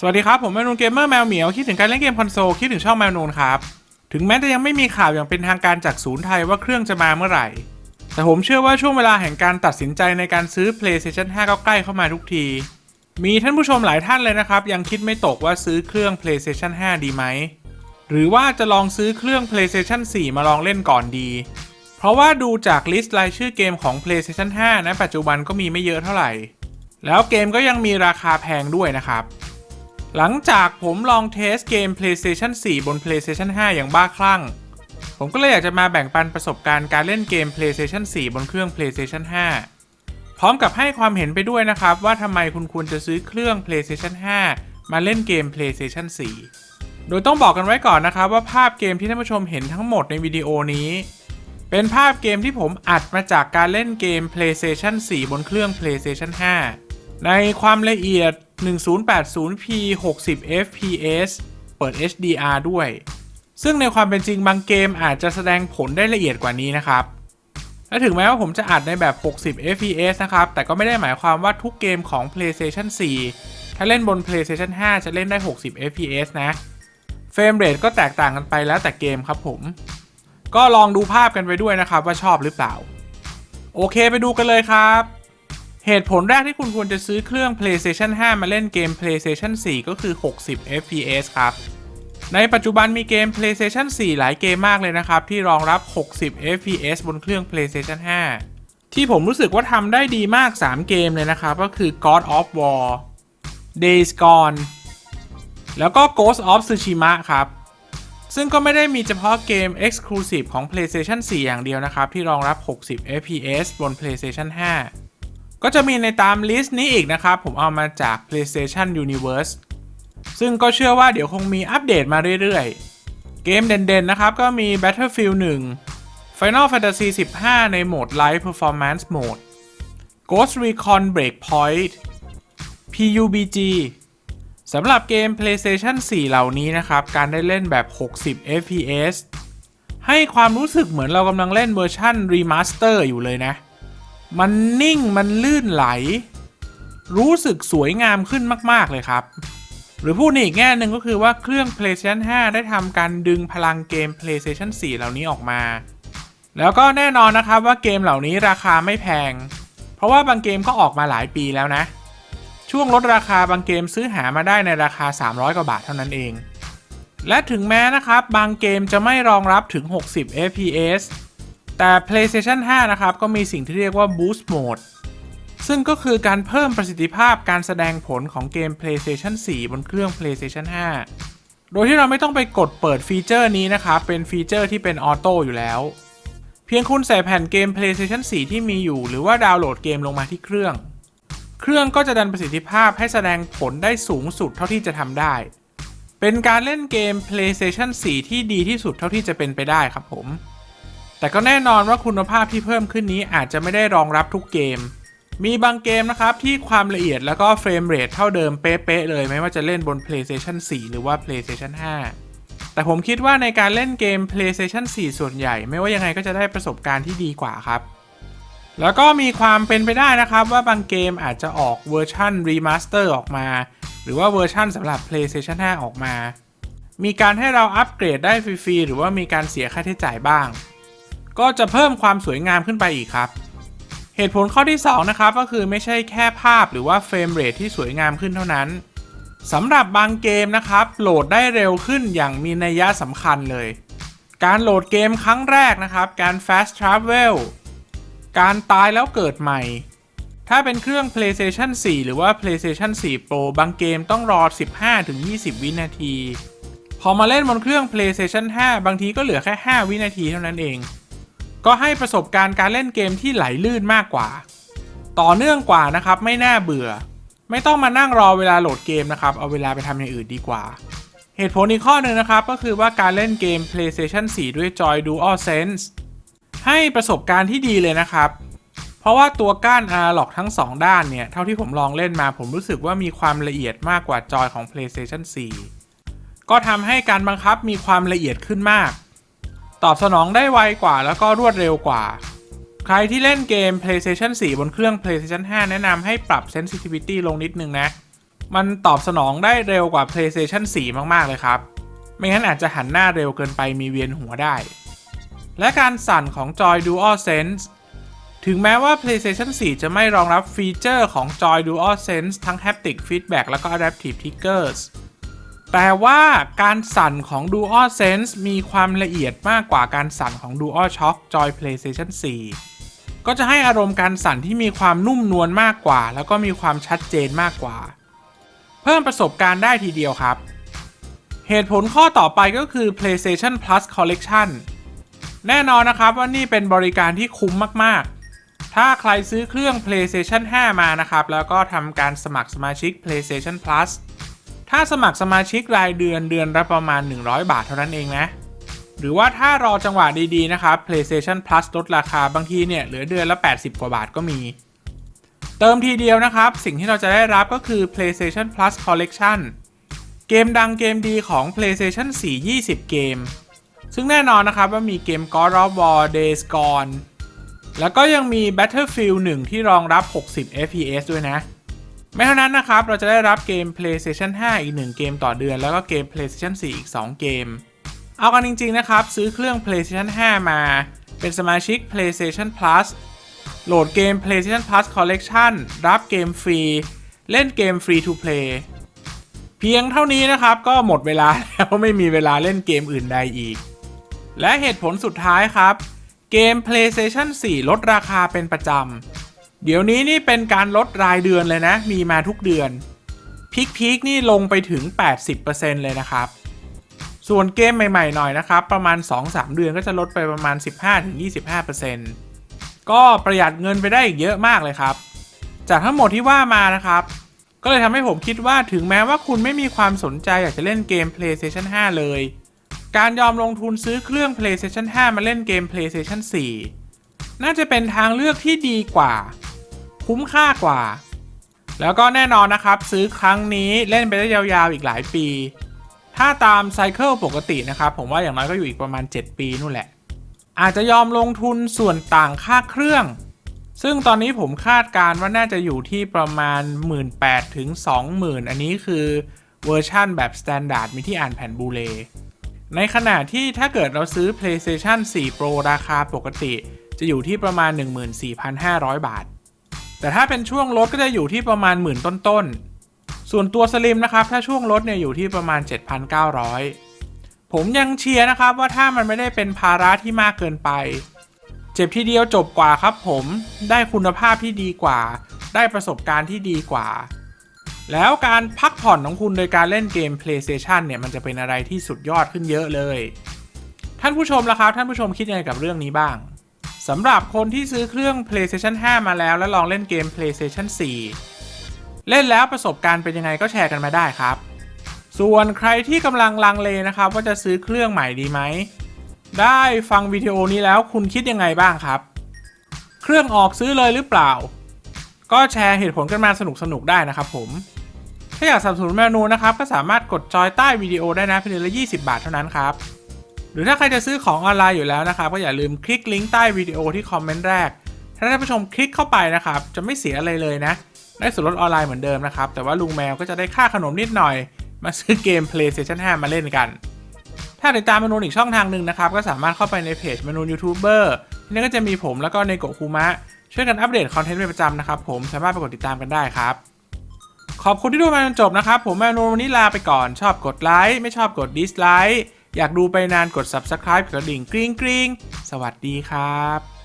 สวัสดีครับ ผมแมวนูนเกมเมอร์แมวเหมียวคิดถึงการเล่นเกมคอนโซลคิดถึงช่องแมวนูนครับ ถึงแม้จะยังไม่มีข่าวอย่างเป็นทางการจากศูนย์ไทยว่าเครื่องจะมาเมื่อไหร่ แต่ผมเชื่อว่าช่วงเวลาแห่งการตัดสินใจในการซื้อ PlayStation 5 ก็ใกล้เข้ามาทุกที มีท่านผู้ชมหลายท่านเลยนะครับ ยังคิดไม่ตกว่าซื้อเครื่อง PlayStation 5 ดีไหม หรือว่าจะลองซื้อเครื่อง PlayStation 4 มาลองเล่นก่อนดี เพราะว่าดูจากลิสต์รายชื่อเกมของ PlayStation 5 นะปัจจุบันก็มีไม่เยอะเท่าไหร่ แล้วเกมก็ยังมีราคาแพงด้วยนะครับ หลังจากผมลองเทสเกม PlayStation 4 บน PlayStation 5 อย่างบ้าคลั่ง ผมก็เลยอยากจะมาแบ่งปันประสบการณ์การเล่นเกม PlayStation 4 บนเครื่อง PlayStation 5 พร้อมกับให้ความเห็นไปด้วยนะครับ ว่าทำไมคุณควรจะซื้อเครื่อง PlayStation 5 มาเล่นเกม PlayStation 4 โดยต้องบอกกันไว้ก่อนนะครับว่าภาพเกมที่ท่านผู้ชมเห็นทั้งหมดในวิดีโอนี้ เป็นภาพเกมที่ผมอัดมาจากการเล่นเกม PlayStation 4 บนเครื่อง PlayStation 5 ในความละเอียด 1080p 60 fps เปิด HDR ด้วย ซึ่งในความเป็นจริงบางเกมอาจจะแสดงผลได้ละเอียดกว่านี้นะครับ และถึงแม้ว่าผมจะอัดในแบบ 60 fps นะครับ แต่ก็ไม่ได้หมายความว่าทุกเกมของ PlayStation 4 ถ้าเล่นบน PlayStation 5 จะเล่นได้ 60 fps นะ เฟรมเรทก็แตกต่างกันไปแล้วแต่เกมครับผม ก็ลองดูภาพกันไปด้วยนะครับว่าชอบหรือเปล่า โอเคไปดูกันเลยครับ เหตุผลแรกที่คุณควรจะซื้อเครื่อง PlayStation 5 มาเล่นเกม PlayStation 4 ก็คือ 60 fps ครับ ในปัจจุบันมีเกม PlayStation 4 หลายเกมมากเลยนะครับ ที่รองรับ 60 fps บนเครื่อง PlayStation 5 ที่ผมรู้สึกว่าทำได้ดีมาก 3 เกมเลยนะครับ ก็คือ God of War Days Gone แล้วก็ Ghost of Tsushima ครับ ซึ่งก็ไม่ได้มีเฉพาะเกม Exclusive ของ PlayStation 4 อย่างเดียวนะครับ ที่รองรับ 60 fps บน PlayStation 5 ก็จะมีในตามลิสต์นี้อีกนะครับ ผมเอามาจาก PlayStation Universe ซึ่งก็เชื่อว่าเดี๋ยวคงมีอัปเดตมาเรื่อยๆ เกมเด่นๆ นะครับ ก็มี Battlefield 1 Final Fantasy 15 ในโหมด Live Performance Mode Ghost Recon Breakpoint PUBG สำหรับเกม PlayStation 4 เหล่านี้นะครับ การได้เล่นแบบ 60 fps ให้ความรู้สึกเหมือนเรากำลังเล่นเวอร์ชันรีมาสเตอร์อยู่เลยนะ มันนิ่งมันลื่นไหล รู้สึกสวยงามขึ้นมาก ๆ เลยครับ หรือพูดในอีกแง่หนึ่งก็คือว่าเครื่อง PlayStation 5 ได้ทำการดึงพลังเกม PlayStation 4 เหล่านี้ออกมา แล้วก็แน่นอนนะครับว่าเกมเหล่านี้ราคาไม่แพง เพราะว่าบางเกมก็ออกมาหลายปีแล้วนะ ช่วงลดราคาบางเกมซื้อหามาได้ในราคา 300 กว่าบาทเท่านั้นเอง และถึงแม้นะครับบางเกมจะไม่รองรับถึง 60 fps แต่ PlayStation 5 นะครับ ก็มีสิ่งที่เรียกว่า Boost Mode ซึ่งก็คือการเพิ่มประสิทธิภาพการแสดงผลของเกม PlayStation 4 บนเครื่อง PlayStation 5 โดยที่เราไม่ต้องไปกดเปิดฟีเจอร์นี้นะครับ เป็นฟีเจอร์ที่เป็นออโต้อยู่แล้ว เพียงคุณใส่แผ่นเกม PlayStation 4 ที่มีอยู่ หรือว่าดาวน์โหลดเกมลงมาที่เครื่อง เครื่องก็จะดันประสิทธิภาพให้แสดงผลได้สูงสุดเท่าที่จะทำได้ เป็นการเล่นเกม PlayStation 4 ที่ดีที่สุดเท่าที่จะเป็นไปได้ครับผม แต่ก็แน่นอนว่าคุณภาพที่เพิ่มขึ้นนี้อาจจะไม่ได้รองรับทุกเกม มีบางเกมนะครับที่ความละเอียดแล้วก็เฟรมเรทเท่าเดิมเป๊ะๆเลยไม่ว่าจะเล่นบน PlayStation 4 หรือว่า PlayStation 5 แต่ผมคิดว่าในการเล่นเกม PlayStation 4 ส่วนใหญ่ ไม่ว่ายังไงก็จะได้ประสบการณ์ที่ดีกว่าครับแล้วก็มีความเป็นไปได้นะครับว่าบางเกมอาจจะออกเวอร์ชันรีมาสเตอร์ออกมา หรือว่าเวอร์ชันสำหรับ PlayStation 5 ออกมา มีการให้เราอัปเกรดได้ฟรีๆ หรือว่ามีการเสียค่าใช้จ่ายบ้าง ก็จะเพิ่มความสวยงามขึ้นไปอีกครับ เหตุผลข้อที่ 2 นะครับ ก็คือไม่ใช่แค่ภาพหรือว่าเฟรมเรทที่สวยงามขึ้นเท่านั้นสำหรับบางเกมนะครับ โหลดได้เร็วขึ้นอย่างมีนัยยะสำคัญเลย การโหลดเกมครั้งแรกนะครับ การ fast travel การตายแล้วเกิดใหม่ ถ้าเป็นเครื่อง PlayStation 4 หรือว่า PlayStation 4 Pro บางเกมต้องรอ 15-20 วินาที พอมาเล่นบนเครื่อง PlayStation 5 บางทีก็เหลือแค่ 5 วินาทีเท่านั้นเอง ก็ให้ประสบการณ์การเล่นเกมที่ไหลลื่นมากกว่า ต่อเนื่องกว่านะครับไม่น่าเบื่อ ไม่ต้องมานั่งรอเวลาโหลดเกมนะครับ เอาเวลาไปทำอย่างอื่นดีกว่า เหตุผลอีกข้อหนึ่งนะครับ ก็คือว่าการเล่นเกม PlayStation 4 ด้วยจอย DualSense ให้ประสบการณ์ที่ดีเลยนะครับ เพราะว่าตัวก้าน Analog ทั้ง 2 ด้านเนี่ย เท่าที่ผมลองเล่นมาผมรู้สึกว่ามีความละเอียดมากกว่าจอยของ PlayStation 4 ก็ทำให้การบังคับมีความละเอียดขึ้นมาก ตอบสนองได้ไวกว่าแล้วก็รวดเร็วกว่า ใครที่เล่นเกม PlayStation 4 บนเครื่อง PlayStation 5 แนะนำให้ปรับ Sensitivity ลงนิดนึงนะ มันตอบสนองได้เร็วกว่า PlayStation 4 มากๆเลยครับ ไม่งั้นอาจจะหันหน้าเร็วเกินไปมีเวียนหัวได้ และการสั่นของจอย DualSense ถึงแม้ว่า PlayStation 4 จะไม่รองรับฟีเจอร์ของจอย DualSense ทั้ง Haptic Feedback แล้วก็ Adaptive Triggers แต่ว่าการสั่นของ DualSense มีความละเอียดมากกว่าการสั่นของ DualShock จอย PlayStation 4 ก็จะให้อารมณ์การสั่นที่มีความนุ่มนวลมากกว่า แล้วก็มีความชัดเจนมากกว่า เพิ่มประสบการณ์ได้ทีเดียวครับ เหตุผลข้อต่อไปก็คือ PlayStation Plus Collection แน่นอนนะครับว่านี่เป็นบริการที่คุ้มมากๆ ถ้าใครซื้อเครื่อง PlayStation 5 มานะครับ แล้วก็ทำการสมัครสมาชิก PlayStation Plus ถ้าสมัครสมาชิกรายเดือนเดือนละประมาณ 100 บาทเท่านั้นเองนะ หรือว่าถ้ารอจังหวะดีๆ นะครับ PlayStation Plus ลดราคาบางทีเนี่ยเหลือเดือนละ 80 กว่าบาทก็มี เติมทีเดียวนะครับ สิ่งที่เราจะได้รับก็คือ PlayStation Plus Collection เกมดังเกมดีของ PlayStation 4 20 เกม ซึ่งแน่นอนนะครับว่ามีเกม God of War Days Gone แล้วก็ยังมี Battlefield 1 ที่รองรับ 60 FPS ด้วยนะ ไม่เท่านั้นนะครับ เราจะได้รับเกม PlayStation 5 อีก 1 เกมต่อเดือน แล้วก็เกม PlayStation 4 อีก 2 เกม เอากันจริง ๆ นะครับ ซื้อเครื่อง PlayStation 5 มา เป็นสมาชิก PlayStation Plus โหลดเกม PlayStation Plus Collection รับเกมฟรี เล่นเกมฟรีทูเพลย์เพียงเท่านี้นะครับก็หมดเวลาแล้วไม่มีเวลาเล่นเกมอื่นใดอีก และเหตุผลสุดท้ายครับ เกม PlayStation 4 ลดราคาเป็นประจำ เดี๋ยวนี้นี่เป็นการลดรายเดือนเลยนะ มีมาทุกเดือนพีคพีคนี่ลงไปถึง 80%เลยนะครับ ส่วนเกมใหม่ ๆ หน่อยนะครับ ประมาณ 2-3 เดือนก็จะลดไปประมาณ 15-25%ก็ประหยัดเงินไปได้อีกเยอะมากเลยครับ จากทั้งหมดที่ว่ามานะครับ ก็เลยทำให้ผมคิดว่าถึงแม้ว่าคุณไม่มีความสนใจอยากจะเล่นเกม PlayStation 5 เลย การยอมลงทุนซื้อเครื่อง PlayStation 5 มาเล่นเกม PlayStation 4 น่าจะเป็นทางเลือกที่ดีกว่า คุ้มค่ากว่า แล้วก็แน่นอนนะครับ ซื้อครั้งนี้เล่นไปได้ยาวๆอีกหลายปี ถ้าตามไซเคิลปกตินะครับ ผมว่าอย่างน้อยก็อยู่อีกประมาณ 7 ปีนู่นแหละ อาจจะยอมลงทุนส่วนต่างค่าเครื่อง ซึ่งตอนนี้ผมคาดการณ์ว่าน่าจะอยู่ที่ประมาณ 18,000ถึง20,000 อันนี้คือเวอร์ชั่นแบบ Standard มีที่อ่านแผ่นบูเลในขณะที่ถ้าเกิดเราซื้อ PlayStation 4 Pro ราคาปกติ จะอยู่ที่ประมาณ 14,500 บาท แต่ถ้าเป็นช่วงลดก็จะอยู่ที่ประมาณหมื่นต้นๆ ส่วนตัวสลิมนะครับ ถ้าช่วงลดเนี่ยอยู่ที่ประมาณ 7,900 ผมยังเชียร์นะครับว่าถ้ามันไม่ได้เป็นภาระที่มากเกินไป เจ็บทีเดียวจบกว่าครับผม ได้คุณภาพที่ดีกว่า ได้ประสบการณ์ที่ดีกว่า แล้วการพักผ่อนของคุณโดยการเล่นเกม PlayStation เนี่ยมันจะเป็นอะไรที่สุดยอดขึ้นเยอะเลย ท่านผู้ชมล่ะครับ ท่านผู้ชมคิดยังไงกับเรื่องนี้บ้าง สำหรับคนที่ซื้อเครื่อง PlayStation 5 มาแล้วแล้วลองเล่นเกม PlayStation 4 เล่นแล้วประสบการณ์เป็นยังไงก็แชร์กันมาได้ครับ ส่วนใครที่กำลังลังเลนะครับว่าจะซื้อเครื่องใหม่ดีไหม ได้ฟังวิดีโอนี้แล้วคุณคิดยังไงบ้างครับ เครื่องออกซื้อเลยหรือเปล่า ก็แชร์เหตุผลกันมาสนุกๆได้นะครับผม ถ้าอยากสนับสนุนแมนูนะครับก็สามารถกดจอยใต้วิดีโอได้นะเพียงละ 20 บาทเท่านั้นครับ รือถ้าใครจะซื้อของออนไลน์อยู่แล้วนะครับก็อย่าลืมคลิกลิงก์ใต้วิดีโอที่คอมเมนต์แรก ถ้าท่านผู้ชมคลิกเข้าไปนะครับ จะไม่เสียอะไรเลยนะ ได้ส่วนลดออนไลน์เหมือนเดิมนะครับ แต่ว่าลุงแมวก็จะได้ค่าขนมนิดหน่อย มาซื้อเกม PlayStation 5 มาเล่นกัน ถ้าติดตามเมนูอีกช่องทางหนึ่งนะครับ ก็สามารถเข้าไปในเพจเมนูยูทูบเบอร์ที่นั่นก็จะมีผมแล้วก็ในโกคูมะช่วยกันอัปเดตคอนเทนต์เป็นประจำนะครับผมสามารถไปกดติดตามกันได้ครับขอบคุณที่ดูมาจนจบนะครับ ผมแมนูวันนี้ลาไปก่อน ชอบกดไลค์ไม่ชอบกดดิสไลค์ อยากดูไปนานกด Subscribe กดกระดิ่งกริ๊งกริ๊งสวัสดีครับ